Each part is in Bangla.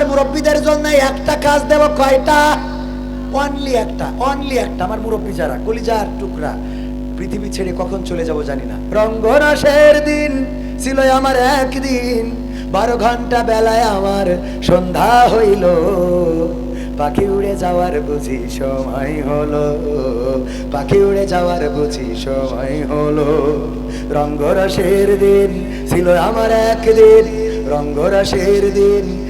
আমার মুরব্বীদের জন্য একটা কাজ দেব কয়টা? অনলি একটা অনলি একটা। আমার মুরব্বী যারা, কলিজার টুকরা। পৃথিবী ছেড়ে কখন চলে যাব জানি না। রঙ্গরসের দিন ছিল আমার একদিন। বারো ঘণ্টা বেলায় আমার সন্ধ্যা হইল। পাখি উড়ে যাওয়ার বুঝি সময় হলো। পাখি উড়ে যাওয়ার বুঝি সময় হলো। রঙ্গরসের দিন ছিল আমার একদিন। রঙ্গরসের দিন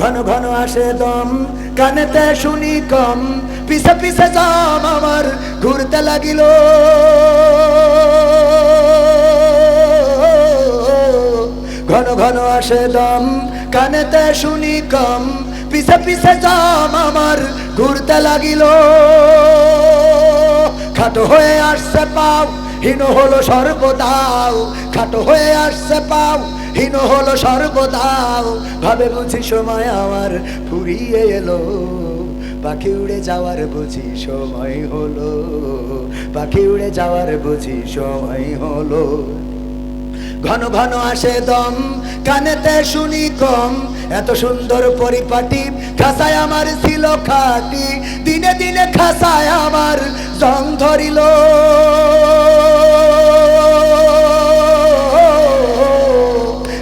ঘন ঘন আসে দম, কানেতে শুনি কম। পিছে পিছে জাম আমার ঘুরতে লাগিল। ঘন ঘন আসে দম, কানেতে শুনি কম। পিছে পিছে জাম আমার ঘুরতে লাগিল। খাটো হয়ে আসছে পাও হীন হলো সর্বদাও, খাটো হয়ে আসছে পাও। হীন হলো সর্বদাও, ভাবে বুঝি সময় আমার ফুরিয়ে এলো। পাখি উড়ে যাওয়ার বুঝি সময় হলো। পাখি উড়ে যাওয়ার বুঝি সময় হলো। ঘন ঘন আসে দম, কানেতে শুনি কম। এত সুন্দর পরিপাটি, খাসায় আমার ছিল খাটি। দিনে দিনে খাসায় আমার জং ধরিল।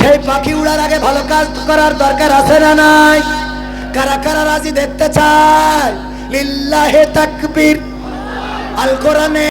সেই পাখি উড়ার আগে ভালো কাজ করার দরকার আছে না নাই? কারা কারা রাজি দেখতে চায়? লিল্লাহে তাকবীর। আল কোরআনে